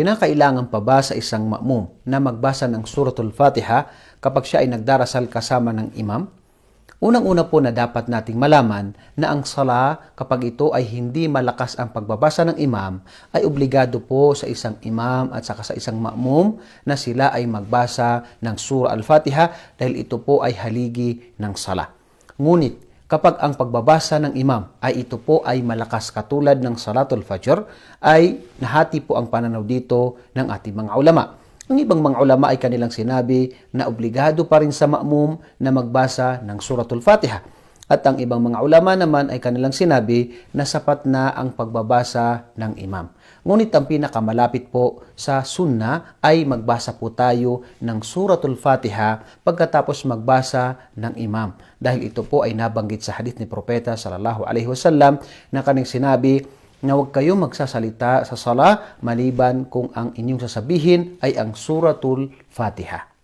Kinakailangan pa ba sa isang ma'mum na magbasa ng suratul Fatiha kapag siya ay nagdarasal kasama ng imam? Unang-una po na dapat nating malaman na ang sala kapag ito ay hindi malakas ang pagbabasa ng imam ay obligado po sa isang imam at saka sa isang ma'mum na sila ay magbasa ng surah al-Fatiha dahil ito po ay haligi ng sala. Ngunit kapag ang pagbabasa ng imam ay ito po ay malakas katulad ng salatul fajr ay nahati po ang pananaw dito ng ating mga ulama. Ang ibang mga ulama ay kanilang sinabi na obligado pa rin sa ma'mum na magbasa ng suratul Fatiha. At ang ibang mga ulama naman ay kanilang sinabi na sapat na ang pagbabasa ng imam. Ngunit ang pinakamalapit po sa sunna ay magbasa po tayo ng suratul Fatiha pagkatapos magbasa ng imam. Dahil ito po ay nabanggit sa hadith ni Propeta sallallahu alaihi wasallam na kaning sinabi na huwag kayong magsasalita sa sala maliban kung ang inyong sasabihin ay ang suratul Fatiha.